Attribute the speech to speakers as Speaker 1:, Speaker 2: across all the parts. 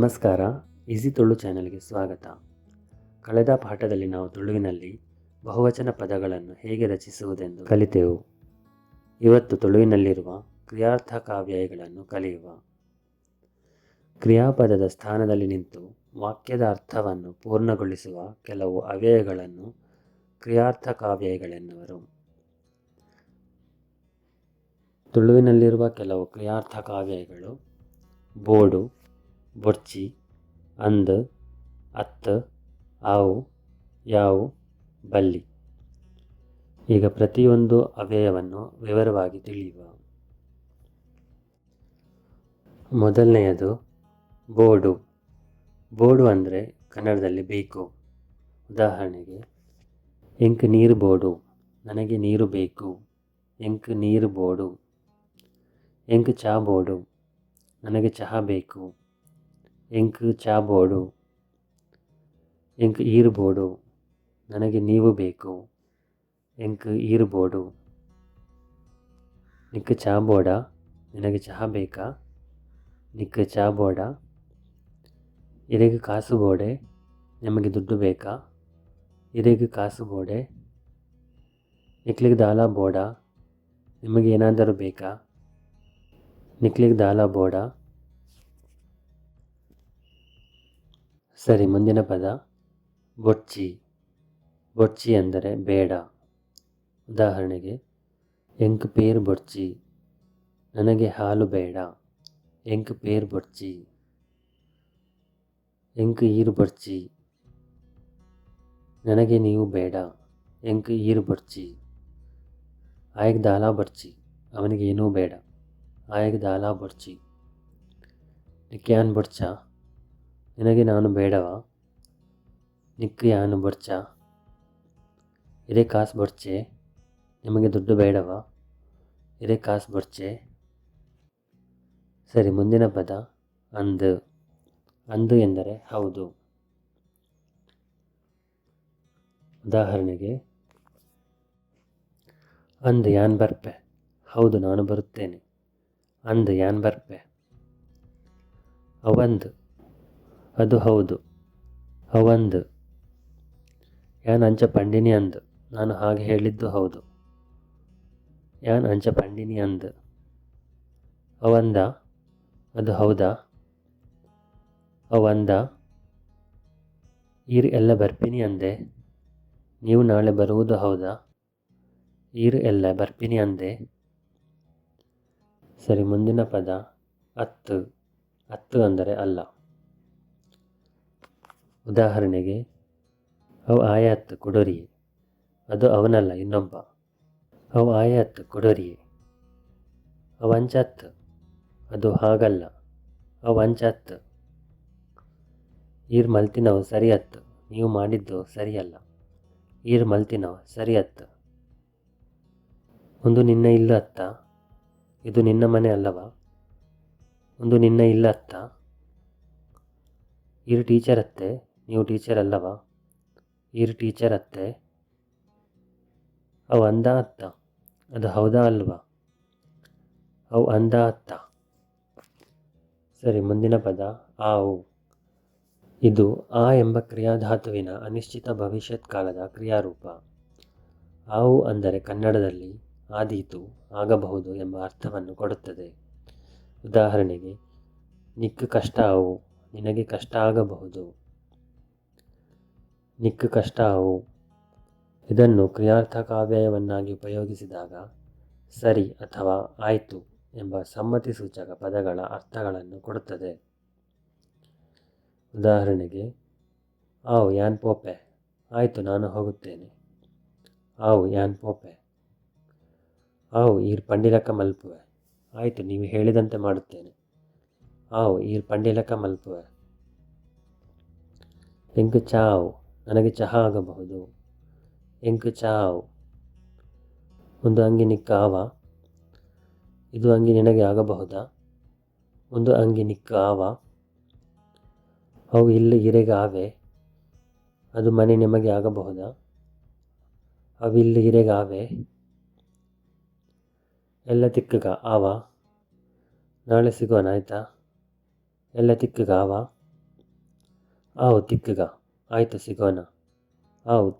Speaker 1: ನಮಸ್ಕಾರ. ಈಸಿ ತುಳು ಚಾನೆಲ್ಗೆ ಸ್ವಾಗತ. ಕಳೆದ ಪಾಠದಲ್ಲಿ ನಾವು ತುಳುವಿನಲ್ಲಿ ಬಹುವಚನ ಪದಗಳನ್ನು ಹೇಗೆ ರಚಿಸುವುದೆಂದು ಕಲಿತೆವು. ಇವತ್ತು ತುಳುವಿನಲ್ಲಿರುವ ಕ್ರಿಯಾರ್ಥ ಕಾವ್ಯಯಗಳನ್ನು ಕಲಿಯುವ. ಕ್ರಿಯಾಪದದ ಸ್ಥಾನದಲ್ಲಿ ನಿಂತು ವಾಕ್ಯದ ಅರ್ಥವನ್ನು ಪೂರ್ಣಗೊಳಿಸುವ ಕೆಲವು ಅವ್ಯಯಗಳನ್ನು ಕ್ರಿಯಾರ್ಥ ಕಾವ್ಯಯಗಳೆನ್ನುವರು ತುಳುವಿನಲ್ಲಿರುವ ಕೆಲವು ಕ್ರಿಯಾರ್ಥ ಕಾವ್ಯಗಳು ಬೋಡು ಬೊರ್ಚಿ, ಅಂದ್, ಅತ್ತ, ಆವು, ಯಾವು, ಬಲ್ಲಿ. ಈಗ ಪ್ರತಿಯೊಂದು ಅವ್ಯಯವನ್ನು ವಿವರವಾಗಿ ತಿಳಿಯುವ. ಮೊದಲನೆಯದು ಬೋಡು ಬೋಡು ಅಂದರೆ ಕನ್ನಡದಲ್ಲಿ ಬೇಕು. ಉದಾಹರಣೆಗೆ, ಎಂಕ್ ನೀರು ಬೋಡು, ನನಗೆ ನೀರು ಬೇಕು. ಎಂಕ್ ನೀರು ಬೋಡು. ಎಂಕ್ ಚಹಾ ಬೋಡು, ನನಗೆ ಚಹಾ ಬೇಕು. ಎಂಕ್ ಚಾ ಬೋಡು ಎಂಕ್ ಈರು ಬೋಡು ನನಗೆ ನೀವು ಬೇಕು. ಎಂಕ್ ಈರು ಬೋಡು ನಿಕ್ ಚಾ ಬೋಡ ನಿನಗೆ ಚಹಾ ಬೇಕಾ? ನಿಕ್ ಚಾ ಬೋಡ ಇರೆಗೆ ಕಾಸು ಬೋಡೆ, ನಿಮಗೆ ದುಡ್ಡು ಬೇಕಾ? ಇದಕ್ಕೆ ಕಾಸು ಬೋಡೆ, ನಿಕ್ಲಿಗೆ ದಾಲ ಬೋಡ, ನಿಮಗೆ ಏನಾದರೂ ಬೇಕಾ? ನಿಕ್ಲಿಗೆ ದಾಲ ಬೋಡ ಸರಿ, ಮುಂದಿನ ಪದ. ಬೊಚ್ಚಿ ಬೊಚ್ಚಿ ಅಂದರೆ ಬೇಡ. ಉದಾಹರಣೆಗೆ, ಎಂಕ್ ಪೇರ್ ಬೊಚ್ಚಿ ನನಗೆ ಹಾಲು ಬೇಡ. ಎಂಕ್ ಪೇರ್ ಬೊಚ್ಚಿ ಎಂಕ್ ಈರು ಬೊಚ್ಚಿ ನನಗೆ ನೀವು ಬೇಡ. ಎಂಕ್ ಈರು ಬೊಚ್ಚಿ ಆಯಗ್ ದಾಲ ಬೊಚ್ಚಿ ಅವನಿಗೆ ಏನೂ ಬೇಡ. ಆಯಗ್ ದಾಲ ಬೊಚ್ಚಿ ಕ್ಯಾನ್ ಯಾನ್ ಬೊಡ್ಚ ನಿನಗೆ ನಾನು ಬೇಡವ? ನಿಕ್ ಯಾನು ಬರ್ಚ? ಇದೇ ಕಾಸು ಬರ್ಚೆ. ನಿಮಗೆ ದುಡ್ಡು ಬೇಡವ? ಇದೇ ಕಾಸು ಬರ್ಚೆ. ಸರಿ, ಮುಂದಿನ ಪದ ಅಂದು. ಅಂದು ಎಂದರೆ ಹೌದು. ಉದಾಹರಣೆಗೆ, ಅಂದು ಯಾನ್ ಬರ್ಪೆ? ಹೌದು, ನಾನು ಬರುತ್ತೇನೆ. ಅಂದು ಯಾನ್ ಬರ್ಪೆ? ಅವಂದ್. ಅದು ಹೌದು. ಅವಂದು ಯಾನ್ ಅಂಚ ಪಂಡಿನಿ ಅಂದು. ನಾನು ಹಾಗೆ ಹೇಳಿದ್ದು ಹೌದು. ಯಾನ್ ಅಂಚ ಪಂಡಿನಿ ಅಂದು. ಅವಂದ ಅದು ಹೌದಾ? ಅವಂದ ಈರ್ ಎಲ್ಲ ಬರ್ಪಿನಿ ಅಂದೆ. ನೀವು ನಾಳೆ ಬರುವುದು ಹೌದಾ? ಈರ್ ಎಲ್ಲ ಬರ್ಪಿನಿ ಅಂದೆ. ಸರಿ, ಮುಂದಿನ ಪದ ಅತ್ತು. ಅತ್ತು ಅಂದರೆ ಅಲ್ಲ. ಉದಾಹರಣೆಗೆ, ಅವು ಆಯಾತ್ ಕೊಡೋರಿಯೇ, ಅದು ಅವನಲ್ಲ ಇನ್ನೊಬ್ಬ. ಅವು ಆಯಾತ್ ಕೊಡೋರಿಯೇ, ಅವು ಅಂಚತ್ ಅದು ಹಾಗಲ್ಲ. ಅವು ಅಂಚಾತ್ ಈರ್ ಮಲ್ತಿನವು ಸರಿಯತ್, ನೀವು ಮಾಡಿದ್ದು ಸರಿಯಲ್ಲ. ಈರ್ ಸರಿ ಸರಿಯತ್. ಒಂದು ನಿನ್ನ ಇಲ್ಲ ಅತ್ತ, ಇದು ನಿನ್ನ ಮನೆ ಅಲ್ಲವಾ? ಒಂದು ನಿನ್ನ ಇಲ್ಲ ಅತ್ತ. ಈರು ಟೀಚರ್ ಅತ್ತೆ ನೀವು ಟೀಚರ್ ಅಲ್ಲವಾ? ಈರು ಟೀಚರ್ ಅತ್ತೆ. ಅವು ಅಂದ ಅತ್ತ. ಅದು ಹೌದಾ ಅಲ್ವಾ? ಅವು ಅಂದ ಅತ್ತ. ಸರಿ, ಮುಂದಿನ ಪದ, ಆವು. ಇದು ಆ ಎಂಬ ಕ್ರಿಯಾಧಾತುವಿನ ಅನಿಶ್ಚಿತ ಭವಿಷ್ಯತ್ ಕಾಲದ ಕ್ರಿಯಾರೂಪ. ಆವು ಅಂದರೆ ಕನ್ನಡದಲ್ಲಿ ಆದೀತು, ಆಗಬಹುದು ಎಂಬ ಅರ್ಥವನ್ನು ಕೊಡುತ್ತದೆ. ಉದಾಹರಣೆಗೆ, ನಿಕ್ಕ ಕಷ್ಟ ಆವು, ನಿನಗೆ ಕಷ್ಟ ಆಗಬಹುದು. ನಿಕ್ ಕಷ್ಟ ಅವು. ಇದನ್ನು ಕ್ರಿಯಾರ್ಥ ಕಾವ್ಯಯವನ್ನಾಗಿ ಉಪಯೋಗಿಸಿದಾಗ ಸರಿ ಅಥವಾ ಆಯಿತು ಎಂಬ ಸಮ್ಮತಿ ಸೂಚಕ ಪದಗಳ ಅರ್ಥಗಳನ್ನು ಕೊಡುತ್ತದೆ. ಉದಾಹರಣೆಗೆ, ಆವು ಯಾನ್ ಪೋಪೆ, ಆಯಿತು ನಾನು ಹೋಗುತ್ತೇನೆ. ಆವು ಯಾನ್ ಪೋಪೆ, ಆವು ಈರ್ ಪಂಡಿಲಕ ಮಲ್ಪುವೆ, ಆಯಿತು ನೀವು ಹೇಳಿದಂತೆ ಮಾಡುತ್ತೇನೆ. ಆವು ಈರ್ ಪಂಡಿಲಕ ಮಲ್ಪುವೆ. ಚಾ ಚಾವು ನನಗೆ ಚಹಾ ಆಗಬಹುದು. ಎಂಕ್ ಚಾವು. ಒಂದು ಅಂಗಿ ಕಾವ ಇದು ಅಂಗಿ ನಿನಗೆ ಆಗಬಹುದಾ? ಒಂದು ಅಂಗಿ ಕಾವ ಅವು ಇಲ್ಲಿ ಇರೆಗಾವೆ. ಅದು ಮನೆ ನಿಮಗೆ ಆಗಬಹುದಾ? ಅವು ಇಲ್ಲಿ ಇರೆಗೆ ಎಲ್ಲ ತಿಕ್ಕಗ, ಆವ. ನಾಳೆ ಸಿಗೋಣ, ಆಯಿತಾ? ಎಲ್ಲ ತಿಕ್ಕಗ, ಆವ. ಆವು ತಿಕ್ಕಗ. ಆಯಿತು ಸಿಗೋಣ. ಹಾವು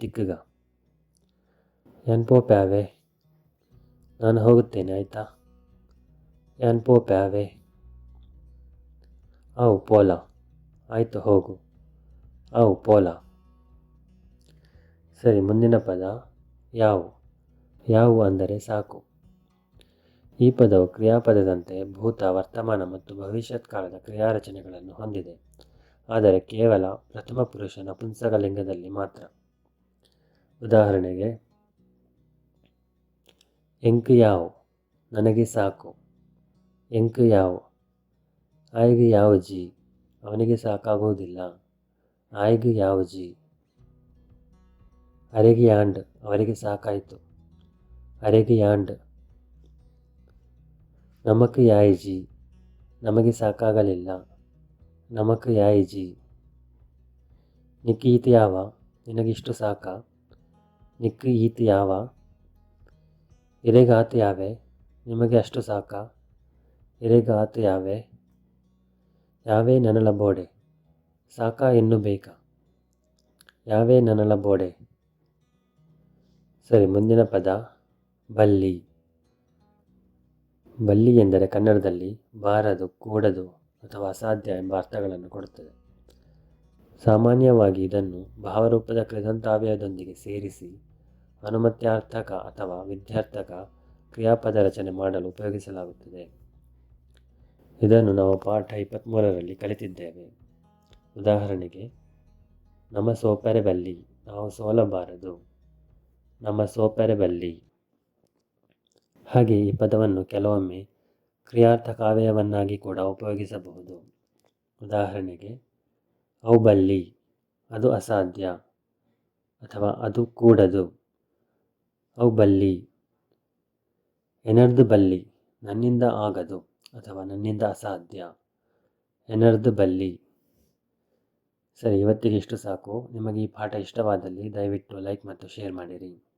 Speaker 1: ಪೋ ಪ್ಯಾವೆ ನಾನು ಹೋಗುತ್ತೇನೆ, ಆಯಿತಾ? ಪೋ ಪ್ಯಾವೆ ಆವು ಪೋಲ. ಆಯಿತು, ಹೋಗು. ಆವು ಪೋಲ. ಸರಿ, ಮುಂದಿನ ಪದ, ಯಾವು. ಯಾವು ಅಂದರೆ ಸಾಕು. ಈ ಪದವು ಕ್ರಿಯಾಪದದಂತೆ ಭೂತ, ವರ್ತಮಾನ ಮತ್ತು ಭವಿಷ್ಯತ್ ಕಾಲದ ಕ್ರಿಯಾರಚನೆಗಳನ್ನು ಹೊಂದಿದೆ. ಆದರೆ ಕೇವಲ ಪ್ರಥಮ ಪುರುಷ ಪುಂಸಕಲಿಂಗದಲ್ಲಿ ಮಾತ್ರ. ಉದಾಹರಣೆಗೆ, ಎಂಕ್ ಯಾವು? ನನಗೆ ಸಾಕು. ಎಂಕ್ ಯಾವು? ಆಯ್ಗೆ ಯಾವ ಜಿ? ಅವನಿಗೆ ಸಾಕಾಗುವುದಿಲ್ಲ. ಆಯ್ಗೆ ಯಾವ ಜಿ? ಅರೆಗೆ ಯಾಂಡ್? ಅವರಿಗೆ ಸಾಕಾಯಿತು. ಅರೆಗೆ ಯಾಂಡ್? ನಮಕ್ ಯಾಯಿಜಿ ನಮಗೆ ಸಾಕಾಗಲಿಲ್ಲ. ನಮಕ್ ಯಾಯಿಜಿ ನಿಕ್ ಈತ್ ಯಾವ? ನಿನಗಿಷ್ಟು ಸಾಕ? ನಿಕ್ ಈತ್ ಯಾವ? ಎರೆಗಾತ ಯಾವೆ? ನಿಮಗೆ ಅಷ್ಟು ಸಾಕ? ಎರೆಗಾತ ಯಾವೆ? ಯಾವೇ ನನಲ ಬೋಡೆ ಸಾಕ ಇನ್ನು ಬೇಕಾ? ಯಾವೇ ನನಲ ಬೋಡೆ ಸರಿ, ಮುಂದಿನ ಪದ, ಬಲ್ಲಿ. ಬಲ್ಲಿ ಎಂದರೆ ಕನ್ನಡದಲ್ಲಿ ಬಾರದು, ಕೂಡದು. ಅಥವಾ ಅಸಾಧ್ಯ ಎಂಬ ಅರ್ಥಗಳನ್ನು ಕೊಡುತ್ತದೆ. ಸಾಮಾನ್ಯವಾಗಿ ಇದನ್ನು ಭಾವರೂಪದ ಕ್ರಿದಂತಾವ್ಯದೊಂದಿಗೆ ಸೇರಿಸಿ ಅನುಮತ್ಯಾರ್ಥಕ ಅಥವಾ ವಿದ್ಯಾರ್ಥಕ ಕ್ರಿಯಾಪದ ರಚನೆ ಮಾಡಲು ಉಪಯೋಗಿಸಲಾಗುತ್ತದೆ. ಇದನ್ನು ನಾವು ಪಾಠ ಇಪ್ಪತ್ತ್ಮೂರರಲ್ಲಿ ಕಲಿತಿದ್ದೇವೆ. ಉದಾಹರಣೆಗೆ, ನಮ್ಮ ಸೋಪರೆ ಬಲ್ಲಿ ನಾವು ಸೋಲಬಾರದು. ನಮ್ಮ ಸೋಪರೆ ಬಲ್ಲಿ ಹಾಗೆ ಈ ಪದವನ್ನು ಕೆಲವೊಮ್ಮೆ ಕ್ರಿಯಾರ್ಥಕಾವ್ಯವನ್ನಾಗಿ ಕೂಡ ಉಪಯೋಗಿಸಬಹುದು. ಉದಾಹರಣೆಗೆ, ಅವು ಬಲ್ಲಿ ಅದು ಅಸಾಧ್ಯ, ಅಥವಾ ಅದು ಕೂಡದು. ಅವು ಬಲ್ಲಿ ಎನರ್ದು ಬಲ್ಲಿ ನನ್ನಿಂದ ಆಗದು, ಅಥವಾ ನನ್ನಿಂದ ಅಸಾಧ್ಯ, ಎನರ್ದು ಬಲ್ಲಿ ಸರಿ, ಇವತ್ತಿಗೆ ಇಷ್ಟು ಸಾಕು. ನಿಮಗೆ ಈ ಪಾಠ ಇಷ್ಟವಾದಲ್ಲಿ ದಯವಿಟ್ಟು ಲೈಕ್ ಮತ್ತು ಶೇರ್ ಮಾಡಿರಿ.